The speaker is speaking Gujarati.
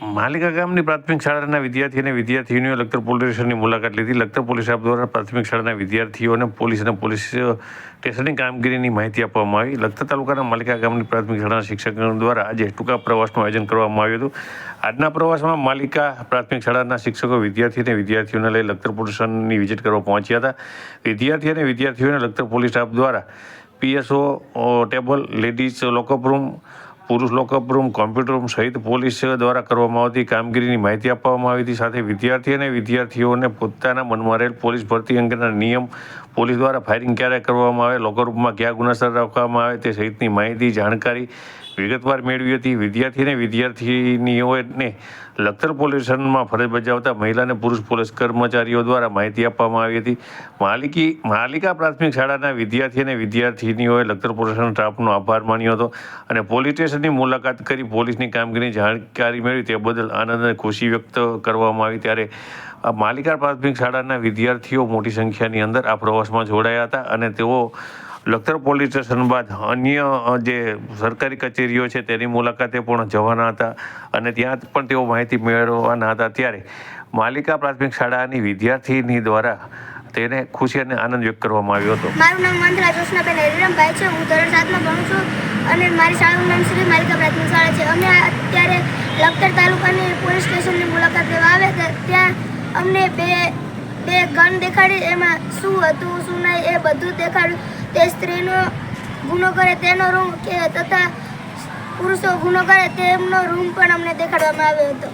માલિકા ગામની પ્રાથમિક શાળાના વિદ્યાર્થી અને વિદ્યાર્થીનીઓએ લખતર પોલીસ મુલાકાત લીધી. લખતર પોલીસ સ્ટાફ દ્વારા પ્રાથમિક શાળાના વિદ્યાર્થીઓને પોલીસ અને પોલીસ સ્ટેશનની કામગીરીની માહિતી આપવામાં આવી. લખતર તાલુકાના માલિકા ગામની પ્રાથમિક શાળાના શિક્ષકો દ્વારા આજે ટૂંકા પ્રવાસનું આયોજન કરવામાં આવ્યું હતું. આજના પ્રવાસમાં માલિકા પ્રાથમિક શાળાના શિક્ષકો વિદ્યાર્થી અને વિદ્યાર્થીઓને લઈ લખતર પોલીસ સ્ટેશનની વિઝિટ કરવા પહોંચ્યા હતા. વિદ્યાર્થી અને વિદ્યાર્થીઓને લખતર પોલીસ સ્ટાફ દ્વારા PSO table, ladies, lockup room પુરુષ લોકઅપ રૂમ કોમ્પ્યુટર રૂમ સહિત પોલીસ દ્વારા કરવામાં આવતી કામગીરીની માહિતી આપવામાં આવી હતી. સાથે વિદ્યાર્થી અને વિદ્યાર્થીઓને પોતાના મનમાં રહેલ પોલીસ ભરતી અંગેના નિયમ પોલીસ દ્વારા ફાયરિંગ ક્યારે કરવામાં આવે લોકરૂપમાં ક્યાં ગુનાસર રાખવામાં આવે તે સહિતની માહિતી, જાણકારી વિગતવાર મેળવી હતી. વિદ્યાર્થી અને વિદ્યાર્થીનીઓને લખતર પોલીસ ફરજ બજાવતા મહિલા અને પુરુષ પોલીસ કર્મચારીઓ દ્વારા માહિતી આપવામાં આવી હતી. માલિકી, માલિકા પ્રાથમિક શાળાના વિદ્યાર્થી અને વિદ્યાર્થીનીઓએ લખતર પોલીસ સ્ટેશન સ્ટાફનો આભાર માન્યો હતો અને પોલીસ સ્ટેશનની મુલાકાત કરી, પોલીસની કામગીરીની જાણકારી મેળવી, તે બદલ આનંદ અને ખુશી વ્યક્ત કરવામાં આવી. ત્યારે માલિકા પ્રાથમિક શાળાના વિદ્યાર્થીઓ મોટી સંખ્યાની અંદર આ પ્રવાસમાં જોડાયા હતા અને તેઓ લખતર પોલીસ સ્ટેશન બાદ અન્ય જે સરકારી કચેરીઓ છે તેની મુલાકાતે પણ જવાના હતા અને ત્યાં પણ તેઓ માહિતી મેળવવાના હતા. ત્યારે માલિકા પ્રાથમિક શાળાની વિદ્યાર્થીની દ્વારા તેને ખુશી અને આનંદ વ્યક્ત કરવામાં આવ્યો હતો. મારું નામ મંત્રા જોશનાબેન હરિરામભાઈ છે. હું ધોરણ સાતમાં ભણું છું. અને મારી શાળાનું નામ શ્રી માલિકા પ્રાથમિક શાળા છે. અમે અત્યારે લખતર તાલુકાની પોલીસ સ્ટેશનની મુલાકાત લેવા આવ્યા હતા. ત્યાં અમને બે બે ગન દેખાડી, એમાં શું હતું, શું નહીં, એ બધું દેખાડ્યું. તે સ્ત્રીનો ગુનો કરે, તેનો રૂમ કે તથા પુરુષો ગુનો કરે, તેમનો રૂમ પણ અમને દેખાડવામાં આવ્યો હતો.